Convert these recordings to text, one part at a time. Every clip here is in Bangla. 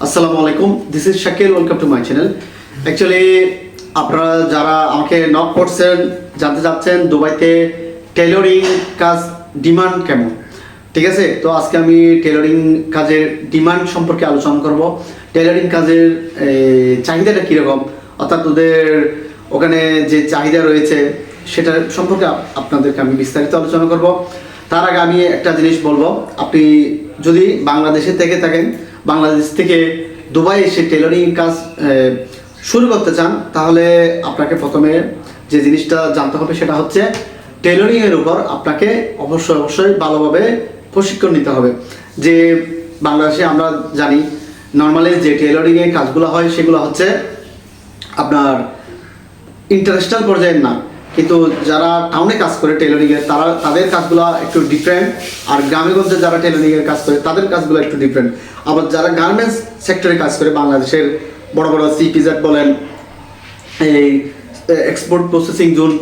আসসালামু আলাইকুম this is Shakil welcome to my channel actually আপনারা যারা আমাকে নক করছেন, জানতে চাচ্ছেন, দুবাইতে টেলরিং কাজ ডিমান্ড কেমন? ঠিক আছে? তো আজকে আমি টেলরিং কাজের ডিমান্ড সম্পর্কে আলোচনা করব। টেলরিং কাজের চাহিদাটা কীরকম? অর্থাৎ ওদের ওখানে যে চাহিদা রয়েছে, সেটা সম্পর্কে আপ- আপনাদেরকে আমি বিস্তারিত আলোচনা করব। তার আগে আমি একটা জিনিস বলব। আপনি যদি বাংলাদেশে থেকে থাকেন, বাংলাদেশ থেকে দুবাই এসে টেলরিং কাজ শুরু করতে চান, তাহলে আপনাকে প্রথমে যে জিনিসটা জানতে হবে সেটা হচ্ছে টেলরিং এর উপর আপনাকে অবশ্যই অবশ্যই ভালোভাবে প্রশিক্ষণ নিতে হবে। যে বাংলাদেশে আমরা জানি নর্মালি যে টেলরিং এর কাজগুলো হয়, সেগুলো হচ্ছে আপনার ইন্টারন্যাশনাল পর্যায়ের না। কিন্তু যারা টাউনে কাজ করে টেলরিং এর, তারা, তাদের কাজগুলো একটু ডিফারেন্ট আর গ্রামে গঞ্জে যারা টেলরিং এর কাজ করে, তাদের কাজগুলো একটু ডিফারেন্ট আবার যারা গার্মেন্টস সেক্টরে কাজ করে, বাংলাদেশের বড় বড় সিপিজেড বলেন, এই এক্সপোর্ট প্রসেসিং জোন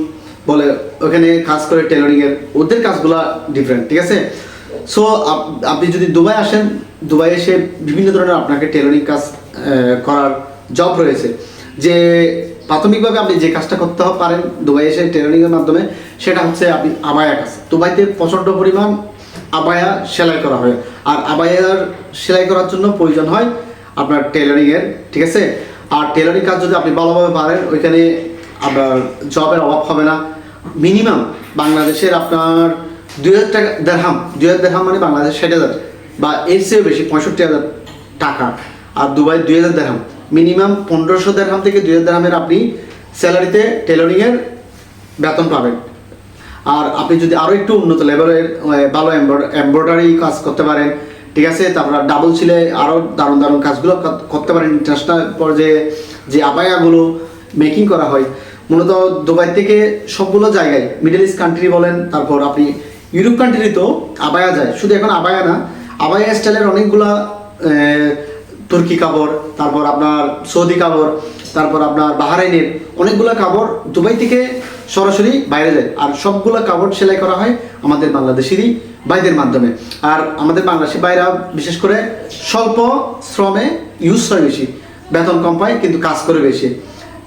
বলে, ওখানে কাজ করে টেলরিং এর, ওদের কাজগুলো ডিফারেন্ট ঠিক আছে? সো আপনি যদি দুবাই আসেন, দুবাই এসে বিভিন্ন ধরনের আপনাকে টেলরিং কাজ করার জব রয়েছে। যে প্রাথমিকভাবে আপনি যে কাজটা করতে পারেন দুবাই এসে এর মাধ্যমে, সেটা হচ্ছে আপনি আবায়া কাজ। দুবাইতে প্রচণ্ড পরিমাণ আবায়া সেলাই করা হয়। আর আবায়ার সেলাই করার জন্য প্রয়োজন হয় আপনার টেলারিং এর ঠিক আছে? আর টেলারিং কাজ যদি আপনি ভালোভাবে পারেন, ওইখানে আপনার জবের অভাব হবে না। মিনিমাম বাংলাদেশের আপনার দুই হাজার টাকা দেড়হাম দুই হাজার দেড়হাম মানে বাংলাদেশ ষাট হাজার বা এর চেয়েও বেশি, পঁয়ষট্টি হাজার টাকা। আর দুবাই দুই হাজার দেড়হাম মিনিমাম পনেরোশো দেড়হাম থেকে দুই দেড়হামের আপনি স্যালারিতে টেলারিংয়ের বেতন পাবেন। আর আপনি যদি আরও একটু উন্নত লেভেলের ভালো এমব্রয়ডারি কাজ করতে পারেন, ঠিক আছে? তারপর ডাবল ছিলে আরও দারুণ দারুণ কাজগুলো করতে পারেন। ইন্টারন্যাশনাল পর্যায়ে যে আবায়াগুলো মেকিং করা হয়, মূলত দুবাই থেকে সবগুলো জায়গায় মিডল ইস্ট কান্ট্রি বলেন, তারপর আপনি ইউরোপ কান্ট্রিতেও আবায়া যায়। শুধু এখন আবায়া না আবায়া স্টাইলের অনেকগুলা তুর্কি কাপড় তারপর আপনার সৌদি কাপড় তারপর আপনার বাহারাইনের অনেকগুলো কাপড় দুবাই থেকে সরাসরি বাইরে যায়। আর সবগুলো কাপড় সেলাই করা হয় আমাদের বাংলাদেশেরই বাইদের মাধ্যমে। আর আমাদের বাংলাদেশি বাইরা বিশেষ করে স্বল্প শ্রমে ইউজ হয় বেশি। বেতন কম পায়, কিন্তু কাজ করে বেশি।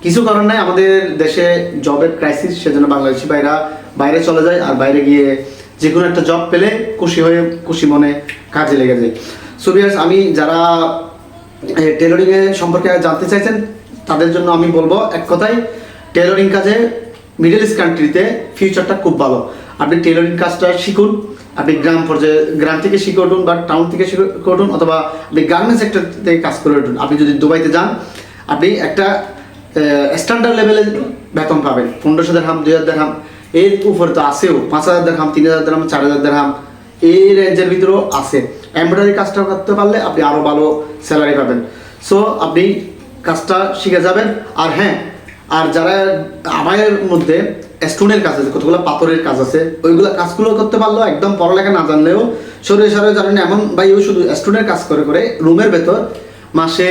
কিছু কারণ নাই, আমাদের দেশে জবের ক্রাইসিস সেজন্য বাংলাদেশি বাইরা বাইরে চলে যায় আর বাইরে গিয়ে যে কোনো একটা জব পেলে খুশি হয়ে খুশি মনে কাজে লেগে যায়। সো আমি যারা টেলরিং এর সম্পর্কে জানতে চাইছেন, তাদের জন্য আমি বলব এক কথায় টেলরিং কাজে মিডল ইস্ট কান্ট্রিতে ফিউচারটা খুব ভালো। আপনি টেলরিং কাজটা শিখুন, আপনি গ্রাম পর্যায়ে, গ্রাম থেকে শিখে উঠুন বা টাউন থেকে শিখে উঠুন অথবা আপনি গার্মেন্ট সেক্টর থেকে কাজ করে উঠুন। আপনি যদি দুবাইতে যান, আপনি একটা স্ট্যান্ডার্ড লেভেলে বেতন পাবেন। পনেরোশো দেড়হাম দুই হাজার দেড়হাম এর উপরে তো আছেও। পাঁচ হাজার দেড়হাম তিন হাজার দেড়হাম চার হাজার দেড়হাম এই রেঞ্জের ভিতরেও আছে। এমব্রয়ডারি কাজটা করতে পারলে আপনি আরও ভালো স্যালারি পাবেন। সো আপনি কাজটা শিখে যাবেন। আর হ্যাঁ আর যারা আমাদের মধ্যে স্টোনের কাজ আছে, কতগুলো পাথরের কাজ আছে, ওইগুলো কাজগুলো করতে পারলেও একদম পড়ালেখা না জানলেও সরে সরে জানেন এমন ভাই ও শুধু স্টোনের কাজ করে করে রুমের ভেতর মাসে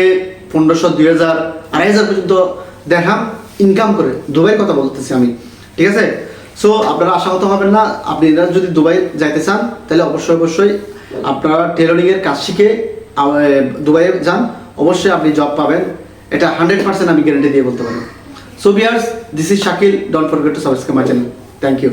পনেরোশো, দুই হাজার, আড়াই হাজার পর্যন্ত দেখাম ইনকাম করে। দুবাইয়ের কথা বলতেছি আমি। ঠিক আছে? সো আপনারা আশাহত হবেন না। আপনি এরা যদি দুবাই যাইতে চান, তাহলে অবশ্যই অবশ্যই আপনারা টেলরিং এর কাজ শিখে দুবাইয়ে যান। অবশ্যই আপনি জব পাবেন। এটা হান্ড্রেড পার্সেন্ট আমি গ্যারেন্টি দিয়ে বলতে পারি। So viewers this is Shakil don't forget to subscribe my channel thank you